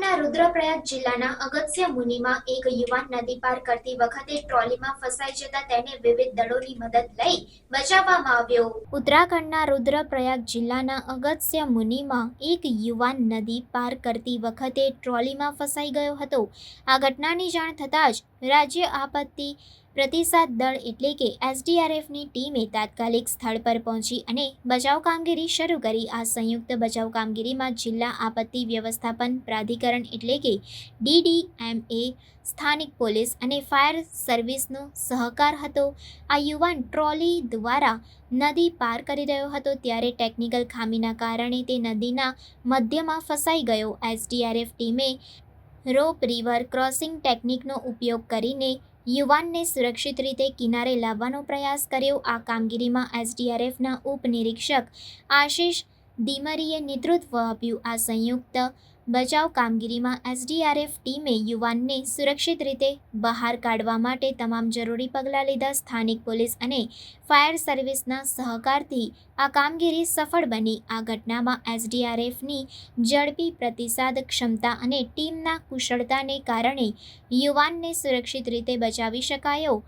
રુદ્રપ્રયાગ જિલ્લાના અગત્ય મુનિમાં એક યુવાન નદી પાર કરતી વખતે ટ્રોલીમાં ફસાઈ જતા તેને વિવિધ દળોની મદદ લઈ બચાવવામાં આવ્યો. ઉત્તરાખંડના રુદ્રપ્રયાગ જિલ્લાના અગત્ય મુનિમાં એક યુવાન નદી પાર કરતી વખતે ટ્રોલીમાં ફસાઈ ગયો હતો. આ ઘટનાની જાણ થતાં જ રાજ્ય આપત્તિ પ્રતિસાદ દળ એટલે કે એસડીઆરએફની ટીમે તાત્કાલિક સ્થળ પર પહોંચી અને બચાવ કામગીરી શરૂ કરી. આ સંયુક્ત બચાવ કામગીરીમાં જિલ્લા આપત્તિ વ્યવસ્થાપન પ્રાધિકરણ એટલે કે ડીડીએમએ, સ્થાનિક પોલીસ અને ફાયર સર્વિસનો સહકાર હતો. આ યુવાન ટ્રોલી દ્વારા નદી પાર કરી રહ્યો હતો ત્યારે ટેકનિકલ ખામીના કારણે તે નદીના મધ્યમાં ફસાઈ ગયો. એસડીઆરએફ ટીમે રોપ રિવર ક્રોસિંગ ટેકનિકનો ઉપયોગ કરીને યુવાનને સુરક્ષિત રીતે કિનારે લાવવાનો પ્રયાસ કર્યો. આ કામગીરીમાં એસડીઆરએફના ઉપનિરીક્ષક આશિષ દીમરીએ નેતૃત્વ આપ્યું. આ સંયુક્ત બચાવ કામગીરીમાં એસડીઆરએફ ટીમે યુવાનને સુરક્ષિત રીતે બહાર કાઢવા માટે તમામ જરૂરી પગલાં લીધા. સ્થાનિક પોલીસ અને ફાયર સર્વિસના સહકારથી આ કામગીરી સફળ બની. આ ઘટનામાં એસડીઆરએફની ઝડપી પ્રતિસાદ ક્ષમતા અને ટીમના કુશળતાને કારણે યુવાનને સુરક્ષિત રીતે બચાવી શકાયો.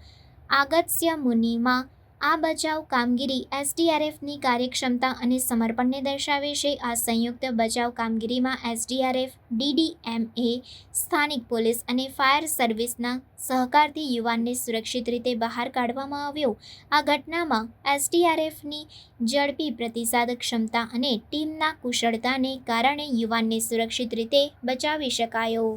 આગત્ય મુનિમાં આ બચાવ કામગીરી એસડીઆરએફની કાર્યક્ષમતા અને સમર્પણને દર્શાવે છે. આ સંયુક્ત બચાવ કામગીરીમાં એસડીઆરએફ, ડીડીએમએ, સ્થાનિક પોલીસ અને ફાયર સર્વિસના સહકારથી યુવાનને સુરક્ષિત રીતે બહાર કાઢવામાં આવ્યો. આ ઘટનામાં એસડીઆરએફની ઝડપી પ્રતિસાદ ક્ષમતા અને ટીમના કુશળતાને કારણે યુવાનને સુરક્ષિત રીતે બચાવી શકાયો.